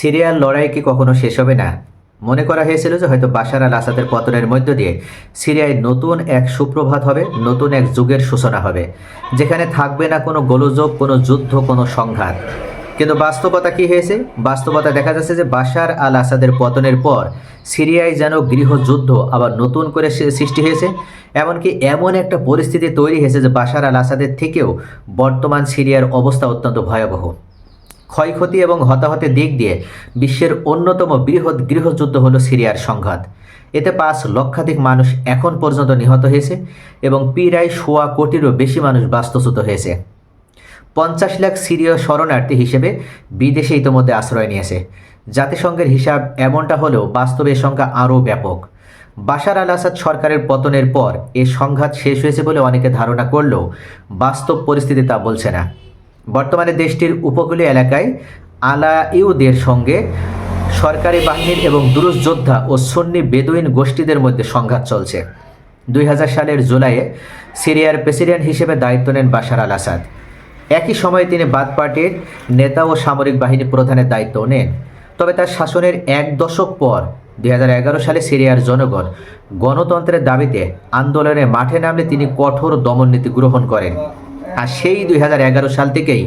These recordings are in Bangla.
সিরিয়ার লড়াই কি কখনো শেষ হবে না? মনে করা হয়েছিল যে হয়তো বাশার আল আসাদের পতনের মধ্য দিয়ে সিরিয়ায় নতুন এক সুপ্রভাত হবে, নতুন এক যুগের সূচনা হবে, যেখানে থাকবে না কোনো গোলযোগ, কোনো যুদ্ধ, কোনো সংঘাত। কিন্তু বাস্তবতা কি হয়েছে? বাস্তবতা দেখা যাচ্ছে যে বাশার আল আসাদের পতনের পর সিরিয়ায় যেন গৃহযুদ্ধ আবার নতুন করে সৃষ্টি হয়েছে, এমনকি এমন একটা পরিস্থিতি তৈরি হয়েছে যে বাশার আল আসাদের থেকেও বর্তমান সিরিয়ার অবস্থা অত্যন্ত ভয়াবহ। ক্ষয়ক্ষতি এবং হতাহতের দিক দিয়ে বিশ্বের অন্যতম বৃহৎ গৃহযুদ্ধ হল সিরিয়ার সংঘাত। এতে পাঁচ লক্ষাধিক মানুষ এখন পর্যন্ত নিহত হয়েছে এবং প্রায় সোয়া কোটিরও বেশি মানুষ বাস্তুচ্যুত হয়েছে। পঞ্চাশ লাখ সিরীয় শরণার্থী হিসেবে বিদেশে ইতোমধ্যে আশ্রয় নিয়েছে। জাতিসংঘের হিসাব এমনটা হলেও বাস্তবে সংখ্যা আরও ব্যাপক। বাশার আল আসাদ সরকারের পতনের পর এ সংঘাত শেষ হয়েছে বলে অনেকে ধারণা করলেও বাস্তব পরিস্থিতি তা বলছে না। বর্তমানে দেশটির উপকূলীয় এলাকায় আলাইউদের সঙ্গে সরকারি বাহিনীর এবং দুরুস যোদ্ধা ও সন্নি বেদুইন গোষ্ঠীদের মধ্যে সংঘাত চলছে। দুই হাজার সালের জুলাইয়ে সিরিয়ার প্রেসিডেন্ট হিসেবে দায়িত্ব নেন বাশার আল আসাদ। একই সময়ে তিনি বাদ পার্টির নেতা ও সামরিক বাহিনী প্রধানের দায়িত্ব নেন। তবে তার শাসনের এক দশক পর দুই হাজার এগারো সালে সিরিয়ার জনগণ গণতন্ত্রের দাবিতে আন্দোলনে মাঠে নামলে তিনি কঠোর দমননীতি গ্রহণ করেন। আর সেই দু হাজার এগারো সাল থেকেই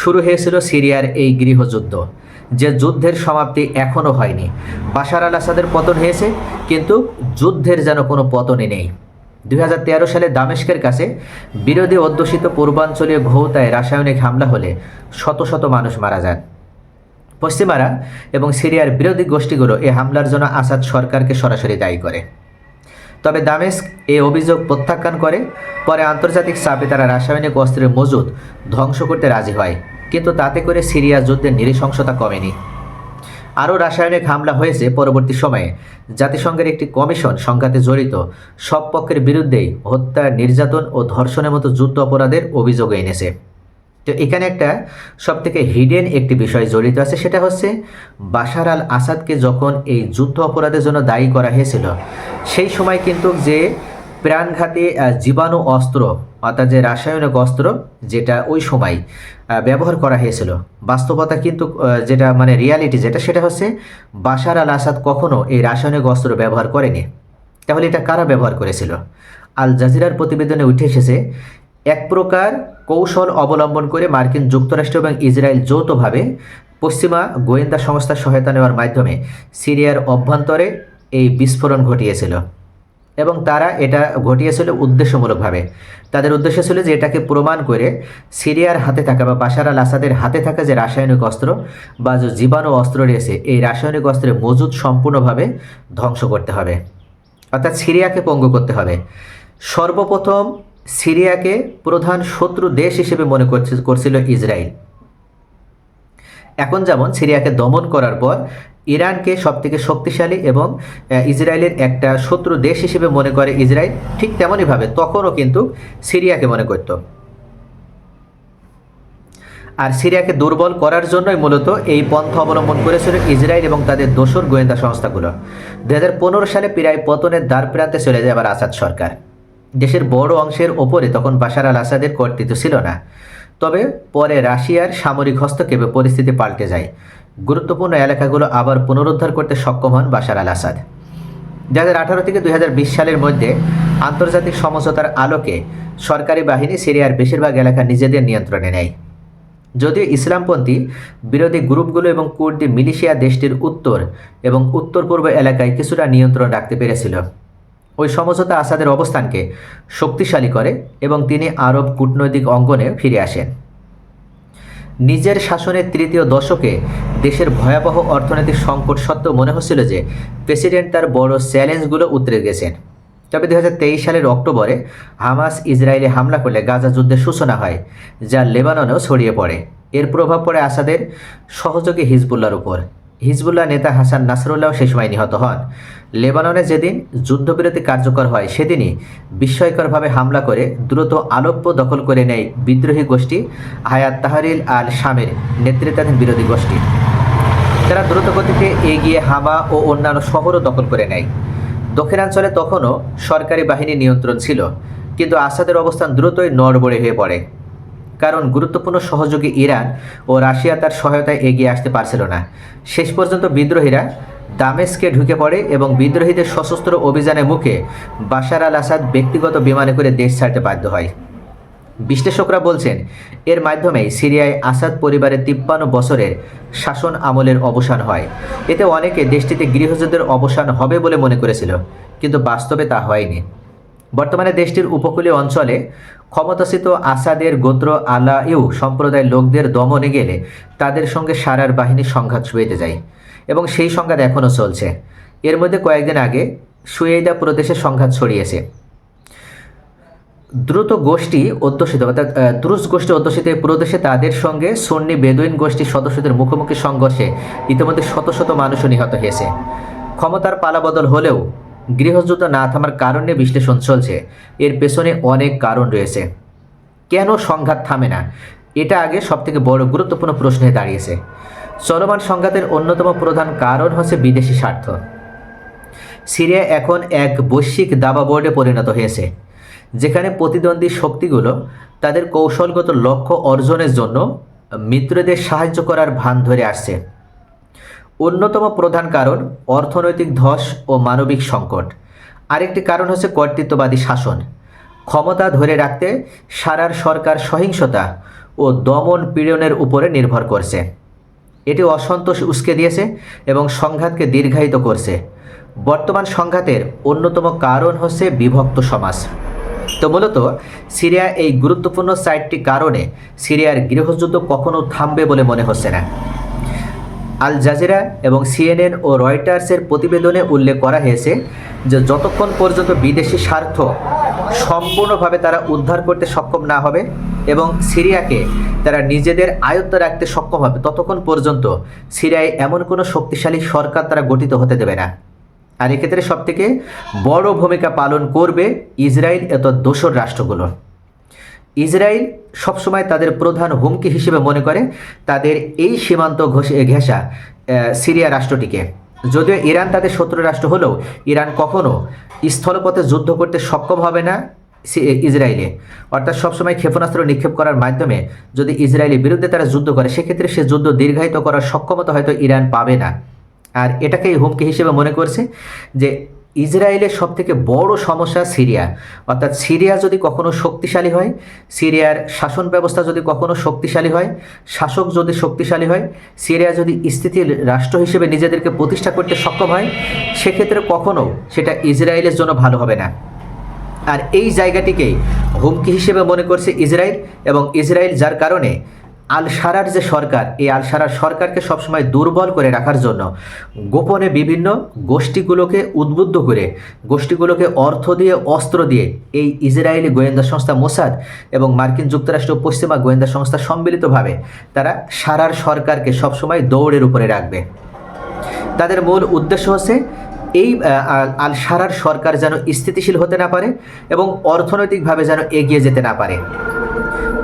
শুরু হয়েছিল সিরিয়ার এই গৃহযুদ্ধ, যে যুদ্ধের সমাপ্তি এখনও হয়নি। বাশার আল আসাদের পতন হয়েছে, কিন্তু যুদ্ধের যেন কোনো পতনই নেই। দু হাজার তেরো সালে দামেস্কের কাছে বিরোধী অধ্যুষিত পূর্বাঞ্চলীয় ঘৌতায় রাসায়নিক হামলা হলে শত শত মানুষ মারা যান। পশ্চিমারা এবং সিরিয়ার বিরোধী গোষ্ঠীগুলো এই হামলার জন্য আসাদ সরকারকে সরাসরি দায়ী করে। তবে দামেস্ক এই অভিযোগ প্রত্যাখ্যান করে, পরে আন্তর্জাতিক চাপে তারা রাসায়নিক অস্ত্রের মজুদ ধ্বংস করতে রাজি হয়, কিন্তু তাতে করে সিরিয়া যুদ্ধের নৃশংসতা কমেনি। আরও রাসায়নিক হামলা হয়েছে পরবর্তী সময়ে। জাতিসংঘের একটি কমিশন সংঘাতে জড়িত, সব পক্ষের বিরুদ্ধেই হত্যা নির্যাতন ও ধর্ষণের মতো যুদ্ধ অপরাধের অভিযোগ এনেছে। তো এখানে একটা সব থেকে হিডেন একটি বিষয় জড়িত আছে, সেটা হচ্ছে বাশার আল আসাদকে যখন এই যুদ্ধ অপরাধের জন্য দায়ী করা হয়েছিল, সেই সময় কিন্তু যে প্রাণঘাতী জীবাণু অস্ত্র, অর্থাৎ যে রাসায়নিক অস্ত্র, যেটা ওই সময় ব্যবহার করা হয়েছিল, বাস্তবতা কিন্তু যেটা মানে রিয়ালিটি যেটা, সেটা হচ্ছে বাশার আল আসাদ কখনও এই রাসায়নিক অস্ত্র ব্যবহার করেনি। তাহলে এটা কারা ব্যবহার করেছিল? আল জাজিরার প্রতিবেদনে উঠে এসেছে, এক প্রকার কৌশল অবলম্বন করে মার্কিন যুক্তরাষ্ট্র এবং ইসরায়েল যৌথভাবে পশ্চিমা গোয়েন্দা সংস্থার সহায়তা নেওয়ার মাধ্যমে সিরিয়ার অভ্যন্তরে এই বিস্ফোরণ ঘটিয়েছিল এবং তারা এটা ঘটিয়েছিল উদ্দেশ্যমূলকভাবে। তাদের উদ্দেশ্য ছিল যে এটাকে প্রমাণ করে সিরিয়ার হাতে থাকা বা বাশার আল আসাদের হাতে থাকা যে রাসায়নিক অস্ত্র বা যে জীবাণু অস্ত্র রয়েছে, এই রাসায়নিক অস্ত্রের মজুদ সম্পূর্ণভাবে ধ্বংস করতে হবে। অর্থাৎ সিরিয়াকে পঙ্গু করতে হবে। সর্বপ্রথম সিরিয়াকে প্রধান শত্রু দেশ হিসেবে মনে করছে, করছিল ইসরায়েল। এখন যেমন সিরিয়াকে দমন করার পর ইরানকে সবথেকে শক্তিশালী এবং ইসরায়েলের একটা শত্রু দেশ হিসেবে মনে করে ইসরায়েল, ঠিক তেমনইভাবে তখনও কিন্তু সিরিয়াকে মনে করত। আর সিরিয়াকে দুর্বল করার জন্যই মূলত এই পন্থা অবলম্বন করেছিল ইসরায়েল এবং তাদের দোসর গোয়েন্দা সংস্থাগুলো। দুই হাজার পনেরো সালে প্রায় পতনের দ্বার প্রান্তে চলে যায় আবার আসাদ সরকার। দেশের বড় অংশের ওপরে তখন বাশার আল আসাদের কর্তৃত্ব ছিল না। তবে পরে রাশিয়ার সামরিক হস্তক্ষেপে পরিস্থিতি পাল্টে যায়। গুরুত্বপূর্ণ এলাকাগুলো আবার পুনরুদ্ধার করতে সক্ষম হন বাশার আল আসাদ দু হাজার আঠারো থেকে দু হাজার বিশ সালের মধ্যে আন্তর্জাতিক সমঝোতার আলোকে সরকারি বাহিনী সিরিয়ার বেশিরভাগ এলাকা নিজেদের নিয়ন্ত্রণে নেয়। যদিও ইসলামপন্থী বিরোধী গ্রুপগুলো এবং কুর্দি মিলিশিয়া দেশটির উত্তর এবং উত্তর পূর্ব এলাকায় কিছুটা নিয়ন্ত্রণ রাখতে পেরেছিল। ওই সমঝোতা আসাদের অবস্থানকে শক্তিশালী করে এবং তিনি আরব কূটনৈতিক অঙ্গনে ফিরে আসেন। নিজের শাসনের তৃতীয় দশকে দেশের ভয়াবহ অর্থনৈতিক সংকট সত্ত্বেও মনে হচ্ছিল যে প্রেসিডেন্ট তার বড় চ্যালেঞ্জগুলো উতরে গেছেন। তবে দুই হাজার তেইশ সালের অক্টোবরে হামাস ইসরায়েলে হামলা করলে গাজা যুদ্ধের সূচনা হয়, যা লেবাননেও ছড়িয়ে পড়ে। এর প্রভাব পড়ে আসাদের সহযোগী হিজবুল্লার উপর। হিজবুল্লাহ নেতা হাসান নাসরুল্লাহ সে সময় নিহত হন। লেবাননে যেদিন যুদ্ধবিরতি কার্যকর হয়, সেদিনই বিস্ময়করভাবে হামলা করে দ্রুত আলোপ্য দখল করে নেয় বিদ্রোহী গোষ্ঠী হায়াত তাহারিল আল শামের নেতৃত্বাধীন বিরোধী গোষ্ঠী। তারা দ্রুতগতিতে এগিয়ে হামা ও অন্যান্য শহরও দখল করে নেয়। দক্ষিণাঞ্চলে তখনও সরকারি বাহিনী নিয়ন্ত্রণ ছিল, কিন্তু আসাদের অবস্থান দ্রুতই নড়বড়ে হয়ে পড়ে। কারণ গুরুত্বপূর্ণ সহযোগী ইরান ও রাশিয়া তার সহায়তায় এগিয়ে আসতে পারছিল না। শেষ পর্যন্ত বিদ্রোহীরা দামেস্কে ঢুকে পড়ে এবং বিদ্রোহীদের সশস্ত্র অভিযানের মুখে বাশার আল আসাদ ব্যক্তিগত বিমানে করে দেশ ছাড়তে বাধ্য হয়। বিশ্লেষকরা বলছেন, এর মাধ্যমে সিরিয়ায় আসাদ পরিবারের তিপ্পান্ন বছরের শাসন আমলের অবসান হয়। এতে অনেকে দেশটিতে গৃহযুদ্ধের অবসান হবে বলে মনে করেছিল, কিন্তু বাস্তবে তা হয়নি। বর্তমানে দেশটির উপকূলীয় অঞ্চলে ক্ষমতাসিত আসাদের গোত্র আলাইউ সম্প্রদায়ের লোকদের দমনে গেলে তাদের সঙ্গে সারার বাহিনীর সংঘাত শুয়েতে যায় এবং সেই সংঘাত এখনও চলছে। এর মধ্যে কয়েকদিন আগে সুয়েদা প্রদেশে সংঘাত ছড়িয়েছে। দ্রুত গোষ্ঠী অধ্যুষিত অর্থাৎ দ্রুজ গোষ্ঠী অধ্যুষিত এই প্রদেশে তাদের সঙ্গে সন্নি বেদুইন গোষ্ঠীর সদস্যদের মুখোমুখি সংঘর্ষে ইতিমধ্যে শত শত মানুষও নিহত হয়েছে। ক্ষমতার পালাবদল হলেও গৃহযুদ্ধ না থামার কারণে বিশ্লেষণ চলছে। এর পেছনে অনেক কারণ রয়েছে। কেন সংঘাত থামে না? এটা আগে সবথেকে বড় গুরুত্বপূর্ণ প্রশ্নে দাঁড়িয়েছে। চলমান সংঘাতের অন্যতম প্রধান কারণ হচ্ছে বিদেশি স্বার্থ। সিরিয়া এখন এক বৈশ্বিক দাবা বোর্ডে পরিণত হয়েছে, যেখানে প্রতিদ্বন্দ্বী শক্তিগুলো তাদের কৌশলগত লক্ষ্য অর্জনের জন্য মিত্রদের সাহায্য করার ভান ধরে আসছে। অন্যতম প্রধান কারণ অর্থনৈতিক ধস ও মানবিক সংকট। আরেকটি কারণ হচ্ছে কর্তৃত্ববাদী শাসন। ক্ষমতা ধরে রাখতে সারার সরকার সহিংসতা ও দমন পীড়নের উপরে নির্ভর করছে। এটি অসন্তোষ উস্কে দিয়েছে এবং সংঘাতকে দীর্ঘায়িত করছে। বর্তমান সংঘাতের অন্যতম কারণ হচ্ছে বিভক্ত সমাজ। তো মূলত, সিরিয়া এই গুরুত্বপূর্ণ সাইটটি কারণে সিরিয়ার গৃহযুদ্ধ কখনো থামবে বলে মনে হচ্ছে না। আল জাজিরা এবং সিএনএন ও রয়টার্সের প্রতিবেদনে উল্লেখ করা হয়েছে যে যতক্ষণ পর্যন্ত বিদেশি স্বার্থ সম্পূর্ণভাবে তারা উদ্ধার করতে সক্ষম না হবে এবং সিরিয়াকে তারা নিজেদের আয়ত্ত রাখতে সক্ষম হবে, ততক্ষণ পর্যন্ত সিরিয়ায় এমন কোনো শক্তিশালী সরকার তারা গঠিত হতে দেবে না। আর এক্ষেত্রে সবথেকে বড় ভূমিকা পালন করবে ইসরায়েল এত দোসর রাষ্ট্রগুলো। ইসরায়েল সবসময় তাদের প্রধান হুমকি হিসেবে মনে করে তাদের এই সীমান্ত ঘষে সিরিয়া রাষ্ট্রটিকে। যদিও ইরান তাদের শত্রু রাষ্ট্র হলেও ইরান কখনো স্থলপথে যুদ্ধ করতে সক্ষম হবে না ইসরায়েলে। অর্থাৎ সবসময় ক্ষেপণাস্ত্র নিক্ষেপ করার মাধ্যমে যদি ইসরায়েলের বিরুদ্ধে তারা যুদ্ধ করে, সেক্ষেত্রে সে যুদ্ধ দীর্ঘায়িত করার সক্ষমতা হয়তো ইরান পাবে না। আর এটাকেই হুমকি হিসেবে মনে করছে যে ইসরায়েলের সবথেকে বড় সমস্যা সিরিয়া। অর্থাৎ সিরিয়া যদি কখনো শক্তিশালী হয়, সিরিয়ার শাসন ব্যবস্থা যদি কখনো শক্তিশালী হয়, শাসক যদি শক্তিশালী হয়, সিরিয়া যদি স্থিতির রাষ্ট্র হিসেবে নিজেদেরকে প্রতিষ্ঠা করতে সক্ষম হয়, সেক্ষেত্রে কখনো সেটা ইসরায়েলের জন্য ভালো হবে না। আর এই জায়গাটিকেই হুমকি হিসেবে মনে করছে ইসরায়েল এবং ইসরায়েল যার কারণে আল সারার যে সরকার, এই আলসারার সরকারকে সবসময় দুর্বল করে রাখার জন্য গোপনে বিভিন্ন গোষ্ঠীগুলোকে উদ্বুদ্ধ করে, গোষ্ঠীগুলোকে অর্থ দিয়ে, অস্ত্র দিয়ে এই ইসরায়েলি গোয়েন্দা সংস্থা মোসাদ এবং মার্কিন যুক্তরাষ্ট্র পশ্চিমা গোয়েন্দা সংস্থা সম্মিলিতভাবে তারা সারার সরকারকে সবসময় দৌড়ের উপরে রাখবে। তাদের মূল উদ্দেশ্য হচ্ছে এই আল সারার সরকার যেন স্থিতিশীল হতে না পারে এবং অর্থনৈতিকভাবে যেন এগিয়ে যেতে না পারে।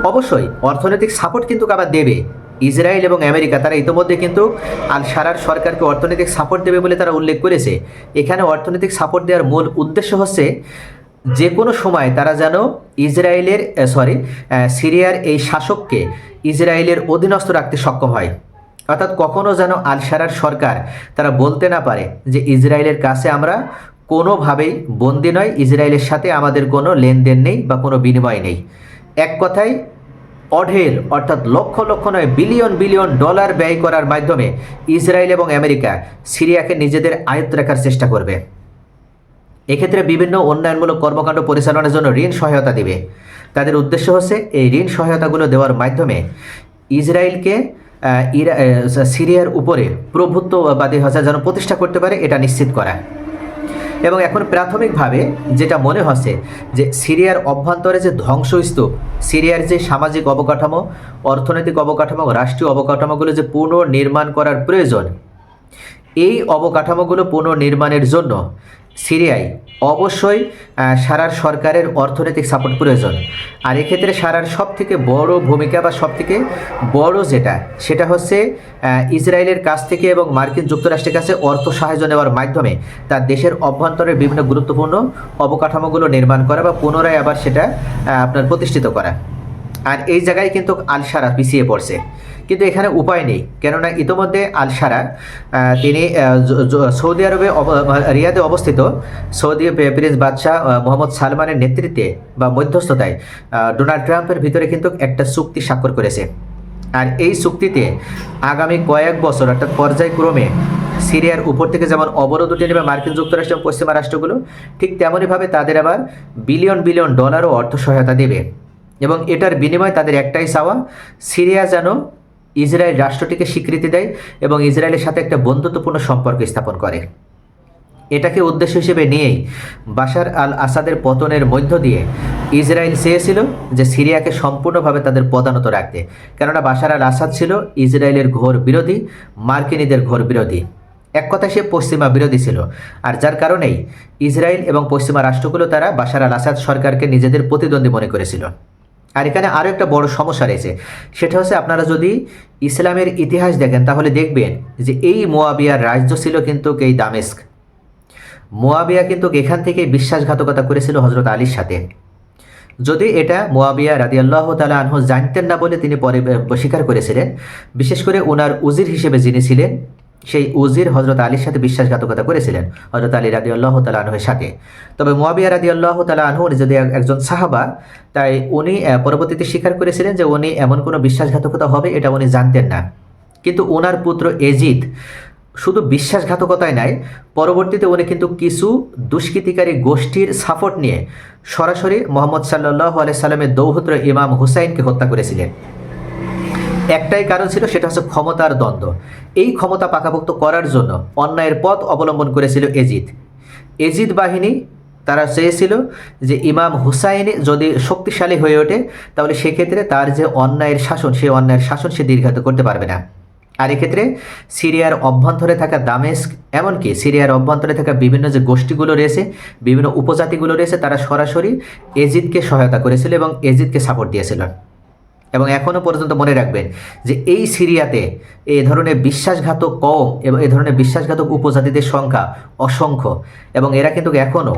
অবশ্যই, অর্থনৈতিক সাপোর্ট কিন্তু আবার দেবে। ইসরায়েল এবং আমেরিকা, তারা ইতিমধ্যে কিন্তু আল সারার সরকারকে অর্থনৈতিক সাপোর্ট দেবে বলে তারা উল্লেখ করেছে। এখানে অর্থনৈতিক সাপোর্ট দেওয়ার মূল উদ্দেশ্য হচ্ছে যে কোনো সময় তারা যেন ইসরায়েলের সরি সিরিয়ার এই শাসককে ইসরায়েলের অধীনস্থ রাখতে সক্ষম হয়। অর্থাৎ কখনও যেন আল সারার সরকার তারা বলতে না পারে যে ইসরায়েলের কাছে আমরা কোনোভাবেই বন্দি নয় ইসরায়েলের সাথে আমাদের কোনো লেনদেন নেই বা কোনো বিনিময় নেই। এক কথায় অঢেল, অর্থাৎ লক্ষ লক্ষ নয়, বিলিয়ন বিলিয়ন ডলার ব্যয় করার মাধ্যমে ইসরায়েল এবং আমেরিকা সিরিয়াকে নিজেদের আয়ত্ত রাখার চেষ্টা করবে। এক্ষেত্রে বিভিন্ন উন্নয়নমূলক কর্মকাণ্ড পরিচালনার জন্য ঋণ সহায়তা দিবে। তাদের উদ্দেশ্য হচ্ছে এই ঋণ সহায়তাগুলো দেওয়ার মাধ্যমে ইসরায়েলকে ইরা সিরিয়ার উপরে প্রভুত্ববাদী হচ্ছে যেন প্রতিষ্ঠা করতে পারে, এটা নিশ্চিত করা। এবং এখন প্রাথমিকভাবে যেটা মনে হচ্ছে যে সিরিয়ার অভ্যন্তরে যে ধ্বংসস্তূপ, সিরিয়ার যে সামাজিক অবকাঠামো, অর্থনৈতিক অবকাঠামো রাষ্ট্রীয় অবকাঠামোগুলো যে পুনর্নির্মাণ করার প্রয়োজন, এই অবকাঠামোগুলো পুনর্নির্মাণের জন্য সিরিয়ায়। অবশ্যই সারার সরকারের অর্থনৈতিক সাপোর্ট প্রয়োজন। আর এক্ষেত্রে সারার সব থেকে বড় ভূমিকা বা সব থেকে বড় যেটা, সেটা হচ্ছে ইসরায়েলের কাছ থেকে এবং মার্কিন যুক্তরাষ্ট্রের কাছে অর্থ সাহায্য নেওয়ার মাধ্যমে তার দেশের অভ্যন্তরের বিভিন্ন গুরুত্বপূর্ণ অবকাঠামোগুলো নির্মাণ করা বা পুনরায় আবার সেটা আপনার প্রতিষ্ঠিত করা। আর এই জায়গায় কিন্তু আলসারা পিছিয়ে পড়ছে। কিন্তু এখানে উপায় নেই। কেননা ইতোমধ্যে আলসারা তিনি সৌদি আরবে রিয়াদে অবস্থিত। সৌদি প্রিন্স বাদশাহ মোহাম্মদ সালমানের নেতৃত্বে বা মধ্যস্থতায় ডোনাল্ড ট্রাম্পের ভিতরে কিন্তু একটা চুক্তি স্বাক্ষর করেছে। আর এই চুক্তিতে আগামী কয়েক বছর, অর্থাৎ পর্যায়ক্রমে, সিরিয়ার উপর থেকে যেমন অবরোধ উঠে নেবে মার্কিন যুক্তরাষ্ট্র পশ্চিমা রাষ্ট্রগুলো, ঠিক তেমনইভাবে তাদের আবার বিলিয়ন বিলিয়ন ডলারও অর্থ সহায়তা দেবে। এবং এটার বিনিময়ে তাদের একটাই চাওয়া, সিরিয়া যেন ইসরায়েল রাষ্ট্রটিকে স্বীকৃতি দেয় এবং ইসরায়েলের সাথে একটা বন্ধুত্বপূর্ণ সম্পর্ক স্থাপন করে। এটাকে উদ্দেশ্য হিসেবে নিয়েই বাশার আল আসাদের পতনের মধ্য দিয়ে ইসরায়েল চেয়েছিল যে সিরিয়াকে সম্পূর্ণভাবে তাদের পদানত রাখতে। কেননা বাশার আল আসাদ ছিল ইসরায়েলের ঘোর বিরোধী, মার্কিনীদের ঘোর বিরোধী। এক কথায় সে পশ্চিমা বিরোধী ছিল। আর যার কারণেই ইসরায়েল এবং পশ্চিমা রাষ্ট্রগুলো তারা বাশার আল আসাদ সরকারকে নিজেদের প্রতিদ্বন্দ্বী মনে করেছিল। আর এখানে আরও একটা বড় সমস্যা রয়েছে। সেটা হচ্ছে আপনারা যদি ইসলামের ইতিহাস দেখেন, তাহলে দেখবেন যে এই মোয়াবিয়ার রাজ্য ছিল কিন্তু এই দামেস্ক। মোয়াবিয়া কিন্তু এখান থেকে বিশ্বাসঘাতকতা করেছিল হজরত আলীর সাথে। যদি এটা মোয়াবিয়া রাদি আল্লাহ তালা আনহু জানতেন না বলে তিনি পরে স্বীকার করেছিলেন, বিশেষ করে ওনার উজির হিসেবে যিনি ছিলেন সেই উজির হজরত আলীর সাথে বিশ্বাসঘাতকতা করেছিলেন হজরত আলী রাদি আল্লাহ তালা আনহের সাথে। তবে মোয়াবিয়া রাদি আল্লাহ তালা আনহু যদি একজন সাহাবা, তাই উনি পরবর্তীতে স্বীকার করেছিলেন যে উনি এমন কোনো বিশ্বাসঘাতকতা হবে, এটা উনি জানতেন না। কিন্তু ওনার পুত্র এজিদ শুধু বিশ্বাসঘাতকতায় নাই, পরবর্তীতে উনি কিন্তু কিছু দুষ্কৃতিকারী গোষ্ঠীর সাপোর্ট নিয়ে সরাসরি মোহাম্মদ সাল্লাহ আলাই সাল্লামের দৌহত্র ইমাম হুসাইনকে হত্যা করেছিলেন। একটাই কারণ ছিল, সেটা হচ্ছে ক্ষমতার দ্বন্দ্ব। এই ক্ষমতা পাকাপোক্ত করার জন্য অন্যায়ের পথ অবলম্বন করেছিল এজিদ। এজিদ বাহিনী তারা চেয়েছিল যে ইমাম হুসাইন যদি শক্তিশালী হয়ে ওঠে, তাহলে সেক্ষেত্রে তার যে অন্যায়ের শাসন, সেই অন্যায়ের শাসন সে দীর্ঘায়িত করতে পারবে না। আর এক্ষেত্রে সিরিয়ার অভ্যন্তরে থাকা দামেস্ক, এমনকি সিরিয়ার অভ্যন্তরে থাকা বিভিন্ন যে গোষ্ঠীগুলো রয়েছে, বিভিন্ন উপজাতিগুলো রয়েছে, তারা সরাসরি এজিদকে সহায়তা করেছিল এবং এজিদকে সাপোর্ট দিয়েছিল। এবং এখনও পর্যন্ত মনে রাখবেন যে এই সিরিয়াতে এ ধরনের বিশ্বাসঘাতক কম এবং এই ধরনের বিশ্বাসঘাতক উপজাতিদের সংখ্যা অসংখ্য এবং এরা কিন্তু এখনও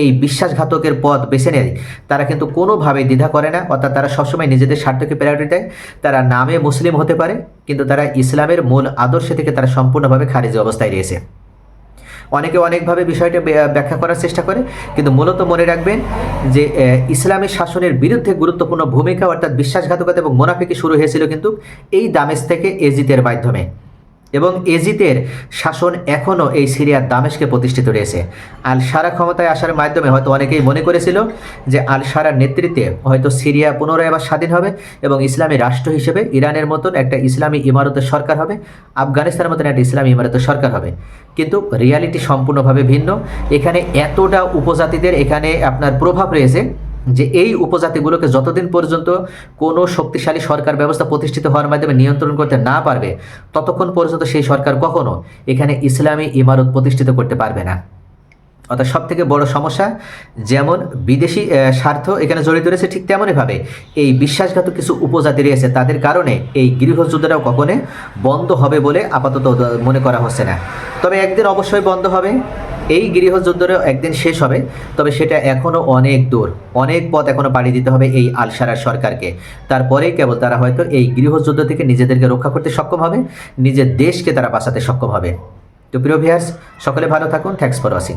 এই বিশ্বাসঘাতকের পথ বেছে নেয়। তারা কিন্তু কোনোভাবে দ্বিধা করে না, অর্থাৎ তারা সবসময় নিজেদের স্বার্থকে প্রায়োরিটি দেয়। তারা নামে মুসলিম হতে পারে, কিন্তু তারা ইসলামের মূল আদর্শ থেকে তারা সম্পূর্ণভাবে খারিজ অবস্থায় রয়েছে। অনেকে অনেকভাবে বিষয়টা ব্য- ব্যাখ্যা করার চেষ্টা করে, কিন্তু মূলত মনে রাখবেন যে ইসলামের ইসলামী শাসনের বিরুদ্ধে গুরুত্বপূর্ণ ভূমিকা অর্থাৎ বিশ্বাসঘাতকতা এবং মোনাফিকি শুরু হয়েছিল কিন্তু এই দামেজ থেকে এজিতের মাধ্যমে। এবং এজিতের শাসন এখনও এই সিরিয়ার দামেশকে প্রতিষ্ঠিত রয়েছে। আল সারা ক্ষমতায় আসার মাধ্যমে হয়তো অনেকেই মনে করেছিল যে আল সারার নেতৃত্বে হয়তো সিরিয়া পুনরায় আবার স্বাধীন হবে এবং ইসলামী রাষ্ট্র হিসেবে ইরানের মতন একটা ইসলামী ইমারতের সরকার হবে, আফগানিস্তানের মতন একটা ইসলামী ইমারতের সরকার হবে। কিন্তু রিয়ালিটি সম্পূর্ণভাবে ভিন্ন। এখানে এতটা উপজাতিদের এখানে আপনার প্রভাব রয়েছে যে এই উপজাতিগুলোকে যতদিন পর্যন্ত কোনো শক্তিশালী সরকার ব্যবস্থা প্রতিষ্ঠিত হওয়ার মাধ্যমে নিয়ন্ত্রণ করতে না পারবে, ততক্ষণ পর্যন্ত সেই সরকার কখনো এখানে ইসলামী ইমারত প্রতিষ্ঠিত করতে পারবে না। অর্থাৎ সব থেকে বড় সমস্যা, যেমন বিদেশি স্বার্থ এখানে জড়িত রয়েছে ঠিক তেমনইভাবে এই বিশ্বাসঘাতক কিছু উপজাতি রয়েছে, তাদের কারণে এই গৃহযুদ্ধটাও কখনো বন্ধ হবে বলে আপাতত মনে করা হচ্ছে না। তবে একদিন অবশ্যই বন্ধ হবে, এই গৃহযুদ্ধটাও একদিন শেষ হবে, তবে সেটা এখনও অনেক দূর, অনেক পথ এখনও পাড়ি দিতে হবে এই আলসারার সরকারকে। তারপরেই কেবল তারা হয়তো এই গৃহযুদ্ধ থেকে নিজেদেরকে রক্ষা করতে সক্ষম হবে, নিজের দেশকে তারা বাঁচাতে সক্ষম হবে। তো প্রিয় ভিয়ার্স সকলে ভালো থাকুন থ্যাংকস ফর ওয়াচিং